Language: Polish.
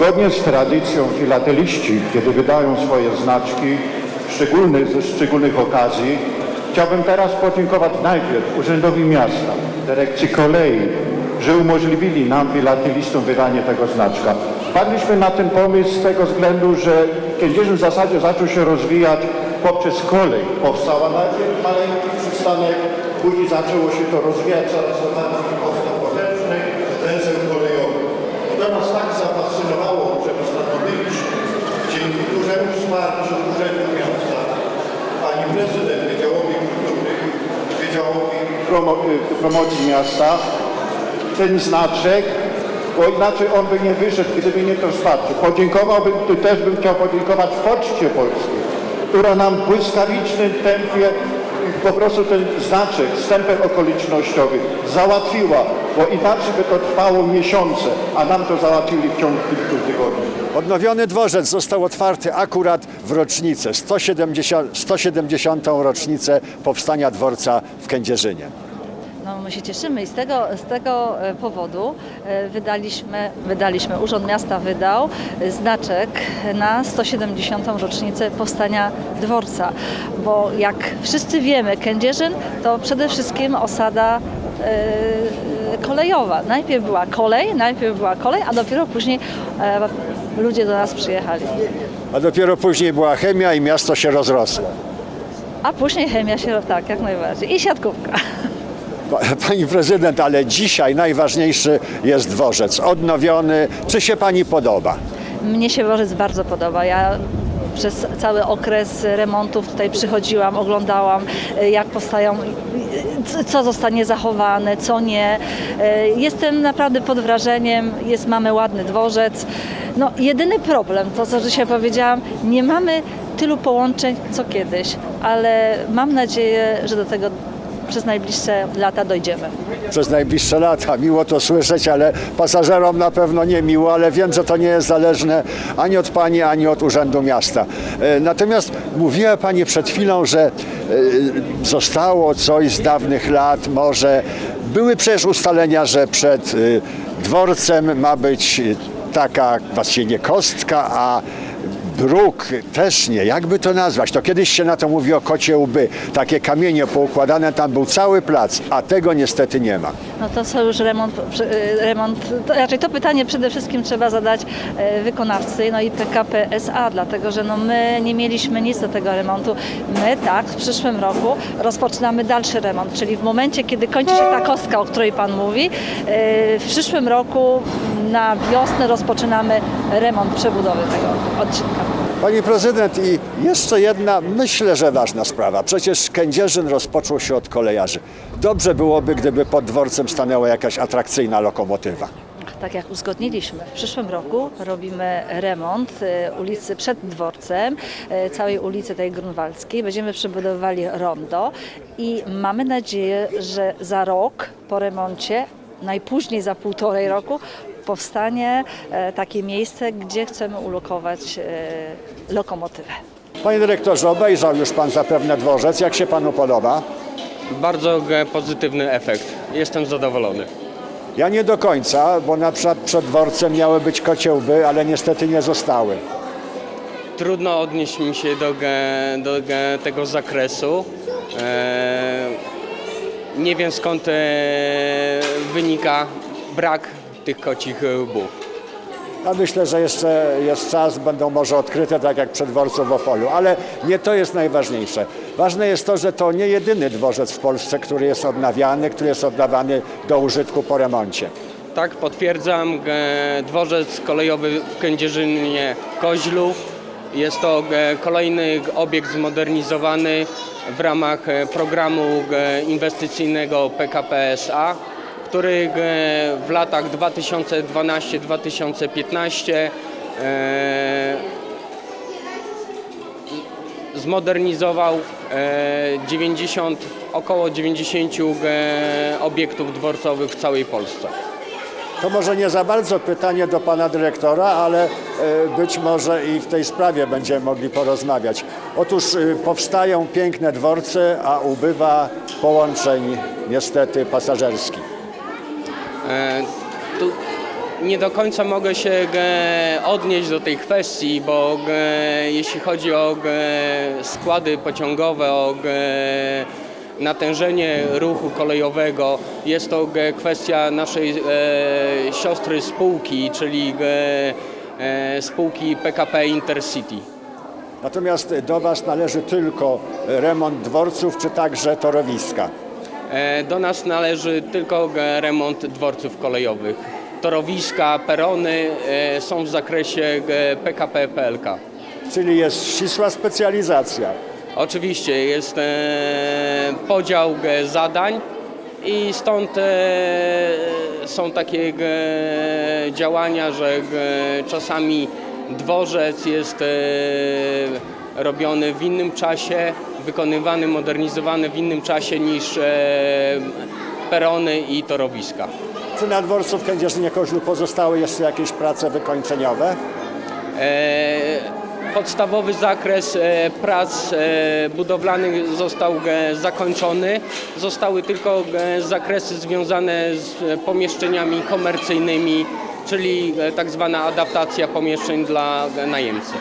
Zgodnie z tradycją filateliści, kiedy wydają swoje znaczki szczególny, ze szczególnych okazji, chciałbym teraz podziękować najpierw Urzędowi Miasta, Dyrekcji Kolei, że umożliwili nam, filatelistom, wydanie tego znaczka. Wpadliśmy na ten pomysł z tego względu, że Kędzierzyn w zasadzie zaczął się rozwijać poprzez kolej. Powstała najpierw maleńki przystanek, później zaczęło się to rozwijać coraz bardziej powstał potężny węzeł kolejowy. To nas tak zafascynowało, że postanowiliśmy dzięki dużemu wsparciu Urzędu Miasta, pani prezydent Wydziałowi Kultury, Wydziałowi Promo, y, Promocji Miasta, ten znaczek, bo inaczej on by nie wyszedł, gdyby nie to wsparcie. Podziękowałbym, tu też bym chciał podziękować Poczcie Polskiej, która nam w błyskawicznym tempie po prostu ten znaczek, stempel okolicznościowy załatwiła, bo inaczej by to trwało miesiące, a nam to załatwili w ciągu kilku tygodni. Odnowiony dworzec został otwarty akurat w rocznicę, 170, 170. rocznicę powstania dworca w Kędzierzynie. No, my się cieszymy i z tego, z tego e, powodu e, wydaliśmy, wydaliśmy, Urząd Miasta wydał e, znaczek na 170. rocznicę powstania dworca, bo jak wszyscy wiemy, Kędzierzyn to przede wszystkim osada kolejowa. Najpierw była kolej, najpierw była kolej, a dopiero później e, ludzie do nas przyjechali. A dopiero później była chemia i miasto się rozrosło. A później chemia się, tak, jak najbardziej. I siatkówka. Pa- Pani prezydent, ale dzisiaj najważniejszy jest dworzec. Odnowiony. Czy się pani podoba? Mnie się dworzec bardzo podoba. Ja przez cały okres remontów tutaj przychodziłam, oglądałam e, jak powstają, c- co zostanie zachowane, co nie. E, Jestem naprawdę pod wrażeniem, jest, mamy ładny dworzec. No, jedyny problem, to co dzisiaj powiedziałam, nie mamy tylu połączeń co kiedyś, ale mam nadzieję, że do tego przez najbliższe lata dojdziemy. Przez najbliższe lata. Miło to słyszeć, ale pasażerom na pewno nie miło, ale wiem, że to nie jest zależne ani od pani, ani od Urzędu Miasta. E, Natomiast mówiła pani przed chwilą, że e, zostało coś z dawnych lat, może były przecież ustalenia, że przed e, dworcem ma być taka właściwie nie kostka, a Bruk też nie. Jakby to nazwać? To kiedyś się na to mówi o kocie łby. Takie kamienie poukładane, tam był cały plac, a tego niestety nie ma. No to są już remont, y, remont to, raczej to pytanie przede wszystkim trzeba zadać e, wykonawcy, no i PKP SA, dlatego że no my nie mieliśmy nic do tego remontu. My tak, w przyszłym roku rozpoczynamy dalszy remont, czyli w momencie, kiedy kończy się ta kostka, o której Pan mówi, e, w przyszłym roku na wiosnę rozpoczynamy remont przebudowy tego odcinka. Pani prezydent i jeszcze jedna, myślę, że ważna sprawa. Przecież Kędzierzyn rozpoczął się od kolejarzy. Dobrze byłoby, gdyby pod dworcem stanęła jakaś atrakcyjna lokomotywa. Tak jak uzgodniliśmy, w przyszłym roku robimy remont e, ulicy przed dworcem, e, całej ulicy tej grunwaldzkiej. Będziemy przebudowywali rondo i mamy nadzieję, że za rok po remoncie, najpóźniej za półtorej roku, powstanie e, takie miejsce, gdzie chcemy ulokować e, lokomotywę. Panie dyrektorze, obejrzał już pan zapewne dworzec. Jak się panu podoba? Bardzo pozytywny efekt. Jestem zadowolony. Ja nie do końca, bo na przykład przed dworcem miały być kociełby, ale niestety nie zostały. Trudno odnieść mi się do, do tego zakresu. E, Nie wiem skąd wynika brak tych kocich łbów. Ja myślę, że jeszcze jest czas, będą może odkryte, tak jak przy dworcu w Opolu, ale nie to jest najważniejsze. Ważne jest to, że to nie jedyny dworzec w Polsce, który jest odnawiany, który jest oddawany do użytku po remoncie. Tak, potwierdzam. e, Dworzec kolejowy w Kędzierzynie Koźlu. Jest to e, kolejny obiekt zmodernizowany w ramach e, programu e, inwestycyjnego PKP SA, który e, w latach 2012-2015 e, zmodernizował e, 90, około 90 e, obiektów dworcowych w całej Polsce. To może nie za bardzo pytanie do pana dyrektora, ale e, być może i w tej sprawie będziemy mogli porozmawiać. Otóż e, powstają piękne dworce, a ubywa połączeń niestety pasażerskich. E, Tu, nie do końca mogę się e, odnieść do tej kwestii, bo e, jeśli chodzi o składy pociągowe, o natężenie ruchu kolejowego, jest to kwestia naszej siostry spółki, czyli spółki PKP Intercity. Natomiast do Was należy tylko remont dworców, czy także torowiska. E, Do nas należy tylko remont dworców kolejowych. Torowiska, perony e, są w zakresie PKP PLK. Czyli jest ścisła specjalizacja. Oczywiście jest e, podział zadań i stąd są takie działania, że czasami dworzec jest robiony w innym czasie, wykonywany, modernizowany w innym czasie niż e, perony i torowiska. Czy na dworcu w Kędzierzynie-Koźlu pozostały jeszcze jakieś prace wykończeniowe? E, Podstawowy zakres e, prac budowlanych został zakończony. Zostały tylko zakresy związane z pomieszczeniami komercyjnymi, czyli tak zwana adaptacja pomieszczeń dla najemcy.